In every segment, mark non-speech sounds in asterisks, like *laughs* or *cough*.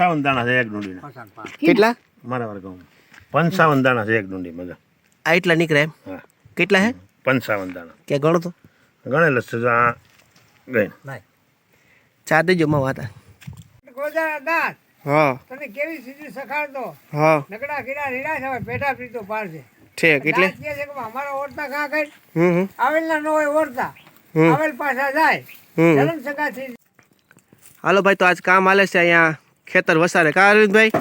પંચાવન દાણા છે એક ડુંડીના કેટલા? મારા વર્ગમાં. પંચાવન દાણા છે એક ડુંડી મજા. આ એટલા નીકળે એમ? હા. કેટલા હે? પંચાવન દાણા. કે ગણો તો? ગણેલ છે જો આ ગઈ ચા દેજો માં વાતા. હા. તને કેવી સીધી સખાડતો હા. નકડા કીડા રીડા છે પેટા પીતો પાડશે ઠીક એટલે? કે છે કે અમારા ઓરતા કા કઈ? હમ હમ. આવેલ ના હોય ઓરતા. હમ. આવેલ પાછા જાય. હમ. જલમ સગાથી હાલો ભાઈ તો આજ કામ હાલે છે અહીંયા. ખેતર વસારે કા અરવિંદભાઈ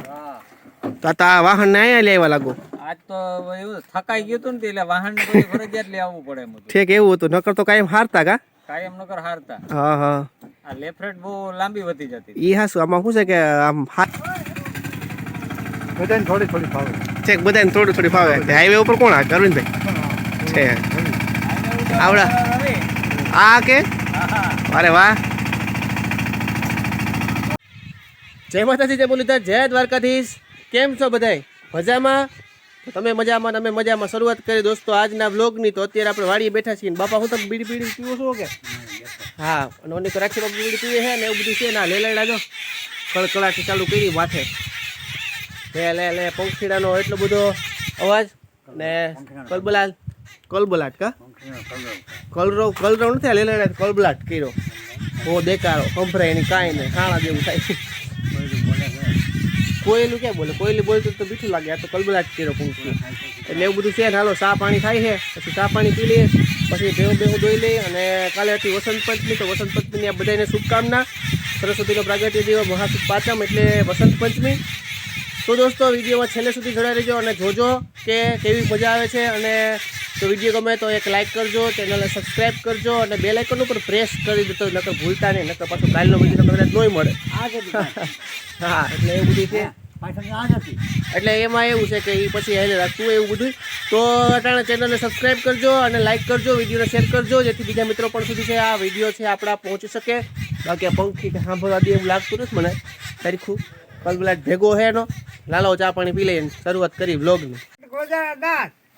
તો આ તો આ વાહન ને અહીંયા લેવા લાગો આજ તો એવું થકાઈ ગયું હતું ને એટલે વાહન બધું ફરજિયાત લઈ આવવું પડે એમ હતું ઠીક એવું હતું નકર તો કાયમ હારતા કા કાયમ નકર હારતા હા હા આ લેફ્ટ બહુ લાંબી વધી જતી ઈ હાસું આમાં શું છે કે આમ હાથ બધાને થોડી થોડી ફાવે છેક બધાને થોડી થોડી ફાવે હાઈવે ઉપર કોણ આ અરવિંદભાઈ છે આવડા આ કે અરે વાહ જય માતાજી, જય મુરલીધર જય દ્વારકાધીશ. કેમ છો બધાય? મજામાં? તમે મજામાં તમે મજામાં. શરૂઆત કરી દોસ્તો આજના વ્લોગની. તો અત્યારે આપણે વાડીએ બેઠા છીએ. બાપા, હું તમે બીડી બીડી પીવો છો કે? હા, અને ઓની તો રાખી બીડી પીવે છે ને એવું બધું છે ને લે લેડાજો કળકળાટી ચાલુ કરી માથે. લે લે લે, પંખીડાનો એટલો બધો અવાજ ને કલબલાટ. કલબલાટ કા? કલરો કલરો નથી આ લેલાડા કલબલાટ કર્યો. બહુ દેખાડો, સંભળાય એની કાંઈ નહીં ખાણા જેવું થાય. કોયલું ક્યાં બોલે? કોયલું બોલતું તો બીઠું લાગે, આ તો કલબલાટ કર્યો પંખી એટલે એવું બધું છે ને, હાલો, ચા પાણી થાય છે, પછી ચા પાણી પી લઈએ, પછી ભેહું ભેહું ધોઈ લઈએ અને કાલે હતી વસંત પંચમી તો વસંત પંચમીની આ બધાને શુભકામના. સરસ્વતીનો પ્રાગટ્ય દેવો મહાસુખ પાચમ એટલે વસંત પંચમી તો દોસ્તો, વિડીયોમાં છેલ્લે સુધી જોડાઈ રહેજો અને જોજો કે કેવી મજા આવે છે. અને તો વીડિયો ગમે તો એક લાઇક કરજો, ચેનલને સબસ્ક્રાઈબ કરજો અને બે લાઇકન ઉપર પ્રેસ કરી દેતો નકર ભૂલતા નહીં, નકર પાછું કાલનો વીડિયો કદાચ નહીં મળે. હા એટલે એવું બધું છે. એટલે એમાં એવું છે કે એ પછી એને રાખતું હોય એવું બધું તો અટાણે ચેનલને સબસ્ક્રાઇબ કરજો અને લાઇક કરજો વિડીયોને શેર કરજો જેથી બીજા મિત્રો પણ સુધી છે આ વીડિયો છે આપણા પહોંચી શકે. બાકી આ પંખી કે સાંભળવા દે એવું લાગતું નથી મને. તારીખું કલબલાટ ભેગો હે એનો. લાલો ચા પાણી પી લઈને શરૂઆત કરી વ્લોગની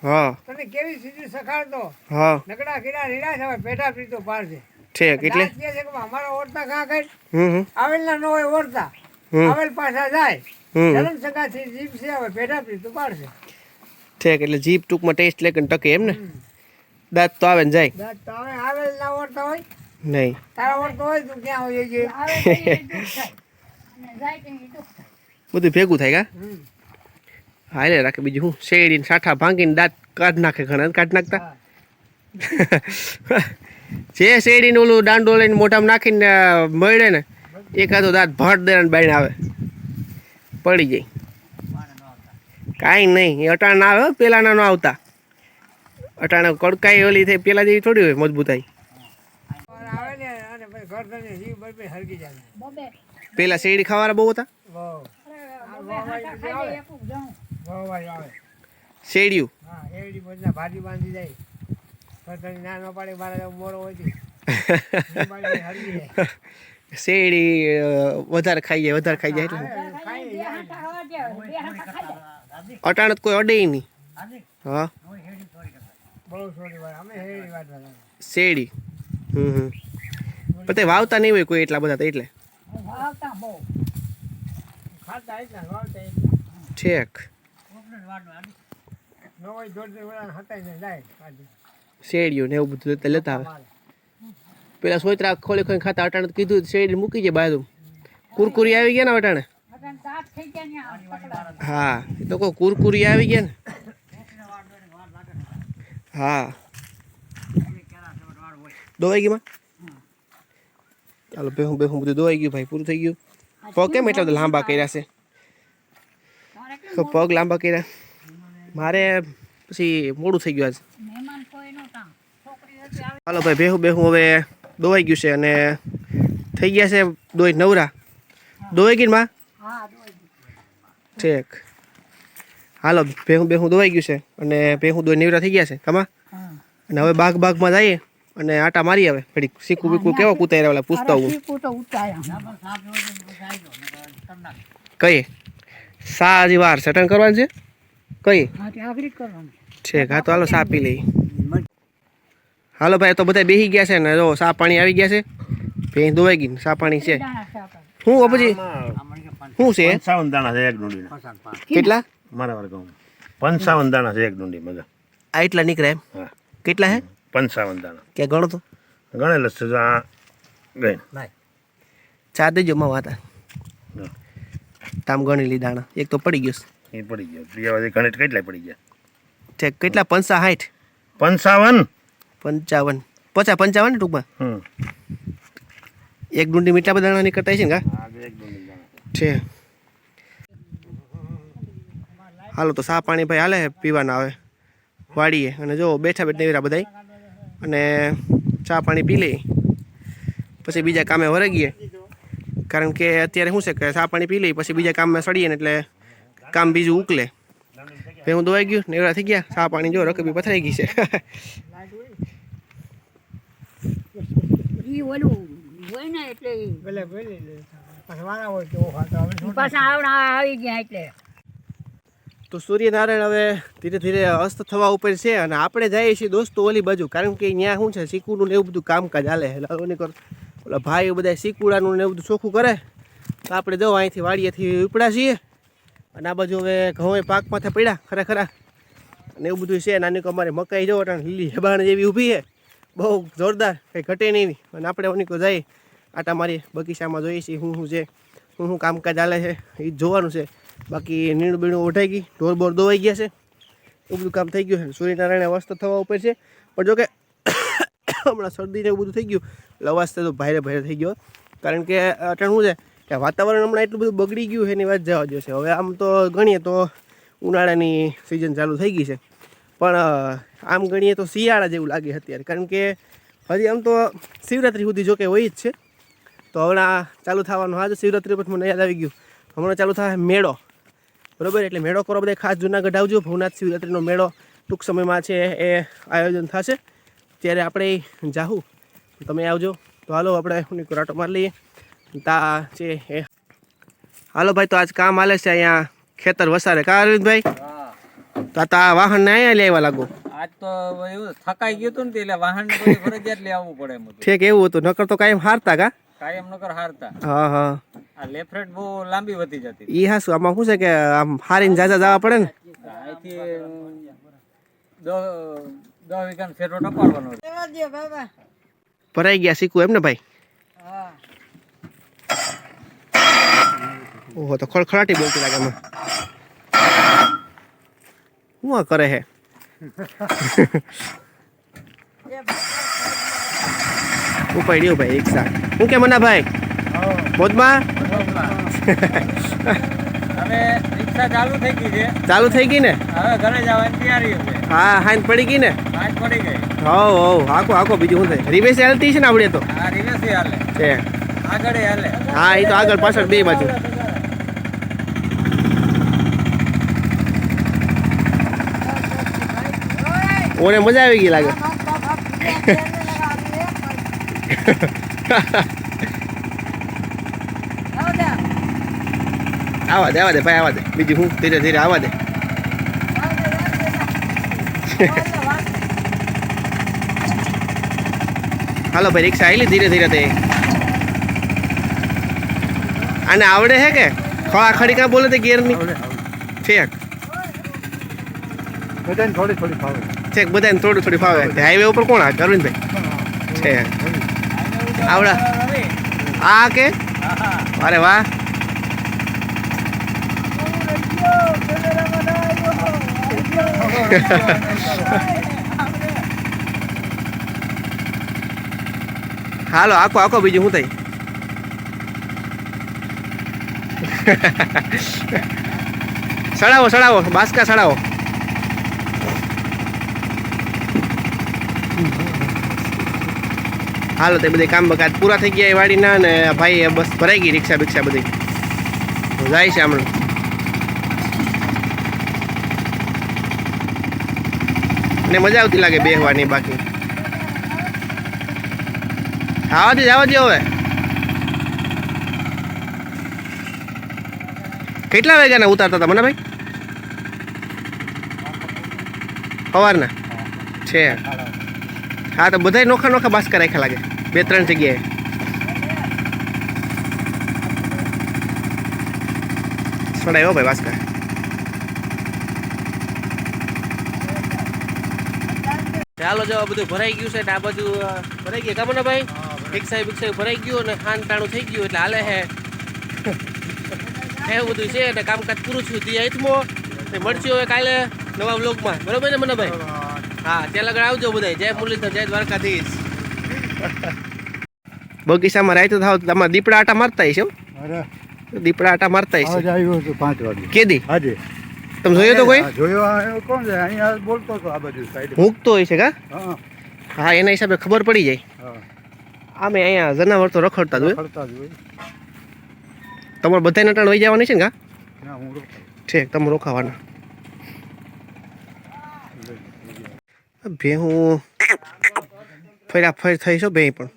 હા. તને કેવી સીધી સખાડતો હા. નકડા કીડા રીડા છે પેટા પીતો પાડશે ઠીક એટલે છે કે અમારા ઓરતા કાં કઈ હમ હમ. આવેલ ના હોય ઓરતા. આવેલ પાછા જાય. જલમ સગાથી જીભ છે હવે પેટા પીતો પાડશે. ઠેક એટલે જીપ ટૂંકમાં ટેસ્ટ લેકન ટકે એમ ને? દાંત તો આવે ને જાય. દાંત તો આવે આવેલ ના ઓરતા હોય. નહીં. તારા ઓળતો હોય તું ક્યાં હોય છે *laughs* બધું ભેગું થાય કા? હાલે રાખે બીજું હું શેરડીને સાઠા ભાંગીને દાંત કાઢ નાખે ઘણા કાઢ નાખતા? *laughs* જે શેરડીને ઓલું દાંડો લઈને મોઢામાં નાખીને મળે ને એકાદો દાંત ભટ દે બાઈને આવે. પડી જાય. કાંઈ નહીં એ અટાણા ના આવે હો, પેલાના ન આવતા. અટાણા કડકાઈ ઓલી થઈ પેલા જેવી થોડી હોય મજબૂતાઈ. પેલા શેરડી ખાવાના બહુ હતા? શેરડીયું ના ન પાડે મારા મોરો હોય શેરડી વધારે ખાઈ જાય વધારે ખાઈ જાય એટલે. અટાણે કોઈ અડે નહીં. હા. શેરડી હમ હમ. પણ તે વાવતા નહીં હોય કોઈ એટલા બધા તો એટલે. છેક. કાઢી શેરડીઓ ને એવું બધું લેતા લેતા આવે. પેલા સોયત્રા ખોલી ખોલી ખાતા અટાણે તો કીધું શેરડી મૂકી જાય બાજુ. કુરકુરી આવી ગયા ને અટાણે? હા એ તો કોઈ કુરકુરી આવી ગયા ને. હા. દોવાઈ ગઈ માં? ચાલો બેહું બેહું બધું દોવાઈ ગયું ભાઈ પૂરું થઈ ગયું. પગ કેમ એટલા બધા લાંબા કર્યા છે? તો પગ લાંબા કર્યા. મારે પછી મોડું થઈ ગયું આજ. હાલો ભાઈ બેહું બેહું હવે દોવાઈ ગયું છે અને થઈ ગયા છે દોઈ નવરા. દોવાઈ ગઈ ને માં? ઠીક. હાલો ભેહું બેહું દોવાઈ ગયું છે અને ભેહું દોઈ નેવરા થઈ ગયા છે. કમા? અને હવે બાગ બાગમાં જઈએ અને આટા મારી આવે ઘડીક. શીખું બીકું કેવો કૂતાઈ રહ્યા પૂછતા હું કઈ? સા હજી વાર સટન કરવાની છે? કઈ? ઠીક હા તો હાલો સા પી લઈ હાલો ભાઈ તો બધા બેસી ગયા છે ને જો સા પાણી આવી ગયા છે. ભેંસ ધોવાઈ ગઈ સા પાણી છે. હું પછી? શું છે? પંચાવન દાણા છે એક ડુંડીના. કેટલા? મારા વર્ગમાં પંચાવન દાણા છે એક ડુંડી મજા. આ એટલા નીકળે એમ? હા. કેટલા હે? પંચાવન દાણા. કે ગણો તો? ગણેલ છે જો આ ગઈ. ચા દેજો માં વાતા. તામ ગણી લી દાણા. એક તો પડી ગયો એ પડી ગયો. પ્રિયાવાદી ગણિત કેટલા પડી ગયા? છે કેટલા? પંચા સાઠ. પંચાવન? પંચાવન. પચાસ પંચાવન ટૂંકમાં? એક ડુંડી મીઠા બધા દાણા નીકળતા છે ને છે. હાલો તો સા પાણી ભાઈ હાલે પીવાના આવે વાડીએ અને જો બેઠા બેઠા નેવરા બધાય. અને ચા પાણી પી લઈએ. પછી બીજા કામે વરગીએ. કારણ કે અત્યારે શું છે કે ચા પાણી પી લઈએ પછી બીજા કામમાં સડીએ ને એટલે કામ બીજું ઉકલે. ભાઈ હું દોવાઈ ગયું નેવરા થઈ ગયા. ચા પાણી જો રકબી પથરાઈ ગઈ છે. *laughs* ઈ ઓલું હોય ને એટલે. ભલે ભલે પછી હોય તો ખાતો હવે ઈ પાછા આવડા આવી ગયા એટલે. તો સૂર્યનારાયણ હવે ધીરે ધીરે અસ્ત થવા ઉપર છે અને આપણે જઈએ છીએ દોસ્તો ઓલી બાજુ. કારણ કે ત્યાં શું છે શીકુનું ને એવું બધું કામકાજ હાલે. એટલે ઓલી કર. ઓલા ભાઈ બધા શીકુડાનું ને એવું બધું ચોખ્ખું કરે. તો આપણે જો અહીંથી વાડીએથી ઉપડા છીએ. અને આ બાજુ હવે ઘઉં પાક માથે પડ્યા ખરેખર અને એવું બધું છે. નાની અમારે મકાઈ જો લીલી હેબાણ જેવી ઊભી છે. બહુ જોરદાર, કંઈ ઘટે નહીં અને આપણે ઓનીકો જઈએ, આટા મારી બગીચામાં જોઈએ છીએ શું શું છે શું શું કામકાજ ચાલે છે, એ જોવાનું છે. બાકી નીણું બીણું ઓઢાઈ ગઈ, ઢોર બોર દોવાઈ ગયા છે. એવું બધું કામ થઈ ગયું છે. સૂર્યનારાયણ અવસ્થ થવા ઉપર છે. પણ જો કે, *coughs* હમણાં શરદી ને એવું બધું થઈ ગયું. એટલે અવાજ તો ભારે ભારે થઈ ગયો. કારણ કે, અટાણ શું છે, કે વાતાવરણ હમણાં એટલું બધું બગડી ગયું છે, એની વાત જવા જશે હવે આમ તો ગણીએ તો ઉનાળાની સિઝન ચાલુ થઈ ગઈ છે. પણ આમ ગણીએ તો શિયાળા જેવું લાગે અત્યારે. કારણ કે હજી આમ તો શિવરાત્રિ સુધી જોકે હોય જ છે. તો હમણાં ચાલુ થવાનું. આજે શિવરાત્રિ પર મને યાદ આવી ગયું. હમણાં ચાલુ થાય મેળો. બરોબર? એટલે મેળો કરો બધા ખાસ જુનાગઢ આવજો. ભવનાથ શિવરાત્રિનો મેળો ટૂંક સમયમાં છે એ આયોજન થશે. ત્યારે આપણે જાહું. તમે આવજો. તો હાલો, આપણે હું કરાટો મારી લઈએ. તા છે એ હાલો ભાઈ, તો આજ કામ હાલે છે અહીંયા ખેતર વસારે. કા અરવિંદભાઈ? હા તો તા વાહન ને અહીંયા લેવા લાગો. આજ તો એવું થકાઈ ગયું હતું ને એટલે વાહન ફરજિયાત લેવું આવવું પડે એમ ઠીક એવું હતું. નકર તો કાયમ હારતા કા? કાયમ નકર હારતા. હા હા. આ લેફ્ટ બહુ લાંબી વધી જતી. ઈ હાસું આમાં શું છે કે આમ હારીને જાજા જવા પડે ને? અહીંથી ફેરો ટપાડવાનો ભરાઈ ગયા શીખવું એમ ને ભાઈ ઓહો તો ખળખળાટી બોલતી લાગે એમાં શું આ કરે હે? ઉપાડ્યો ભાઈ રિક્ષા શું કે મના ભાઈ? મોજમાં ચાલુ થઈ ગઈ છે. ચાલુ થઈ ગઈ ને? હા હા હાઈન પડી ગઈ ને? આજ પડી ગઈ. હવ હવ હાકો હાકો બીજું શું થાય? રિવેસ હાલતી છે ને આપણે તો? હા એ તો આગળ પાછળ બે બાજુ. ઓને મજા આવી ગઈ લાગે. આવા દે આવા દે ભાઈ આવા દે. બીજું હું ધીરે ધીરે આવા દે. હાલો ભાઈ રિક્ષા આવી ધીરે ધીરે તે. આને આવડે હે કે? ખોળા ખડી કાં બોલે તે ગેરની? ઠીક થોડી થોડી ફાવે. ઠીક બધાને થોડું થોડી ફાવે. હાઈવે ઉપર કોણ આવે? અરવિંદભાઈ? છે. આવડા. આ કે? અરે વાહ. હાલો, આખો આખો બીજું શું થાય? સડાવો સડાવો, બાસકા સડાવો. હાલો, તે બધે કામ બકાત પૂરા થઈ ગયા એ વાડીના ને ભાઈ બસ ભરાઈ ગઈ રિક્ષા બિક્ષા બધી. જાય છે હમણાં. ને મજા આવતી લાગે બેહવાની બાકી. આવા દે જવા દે હવે. કેટલા વાગ્યાના ઉતારતા હતા મને ભાઈ સવારના? છે. હા, તો બધાય નોખા નોખા બાસ્કા રાખ્યા લાગે. બે ત્રણ જગ્યાએ. સડાયો ભાઈ વાસ્કા. ચાલો જો બધું ભરાઈ ગયું છે ને આ બધું ભરાઈ ગયું કામ ભાઈ? ભિક્ષાઈ ભિક્ષાઈ ભરાઈ ગયું અને ખાન ટાણું થઈ ગયું એટલે હાલે હે. એવું બધું છે અને કામકાજ પૂરું થયું ત્યાં આઈથમો. ને મળશું હવે કાલે નવા બ્લોગમાં બરોબર ને મને ભાઈ? હા ત્યાં લગન આવજો બધા જય મુરલીધર જય દ્વારકાધીશ. બગીચામાં રાયતો થાવ તમારા દીપડા આટા મારતા હશે? દીપડા આટા મારતા હશે? આવ્યો પાંચ વાગે. કેદી? આજે. તમે જોયો તો કોઈ? હા, જોયો કોણ છે? અહીંયા બોલતો હતો આ બાજુ સાઈડ મૂકતો હોય છે કા? હા. હા એના હિસાબે ખબર પડી જાય. હા. આમે અહીંયા જનાવર તો રખડતા જ હોય. તમારે બધાને નટાણ વહી જવાની છે ને કા? ઠીક તમે રોકાવાના. ભેહું ફર્યા ફર થઈ છો બે પણ.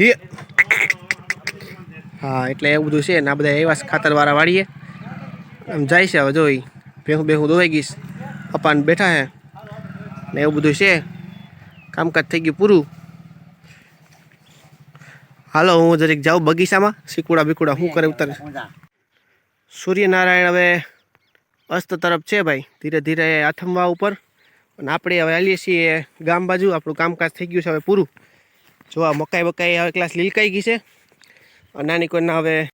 હે. હા, એટલે એવું બધું છે ને આ બધા એવા ખાતરવાળા વાળીએ. આમ જાય છે હવે જોઈ ભેહું બેહું દોવાઈ ગઈશ પપ્પાને બેઠા હે. ને એવું બધું છે. કામકાજ થઈ ગયું પૂરું. હાલો, હું જરીક જાઉં બગીચામાં. શીકુડા બીકુડા શું કરે ઉતારે. સૂર્યનારાયણ હવે અસ્ત તરફ છે ભાઈ. ધીરે ધીરે આથમવા ઉપર. અને આપણે હવે હાલીએ છીએ ગામ બાજુ. આપણું કામકાજ થઈ ગયું છે હવે પૂરું. જો આ મકાઈ બકાઈ હવે ક્લાસ લીલકાઈ ગઈ છે. નાની કોઈના હવે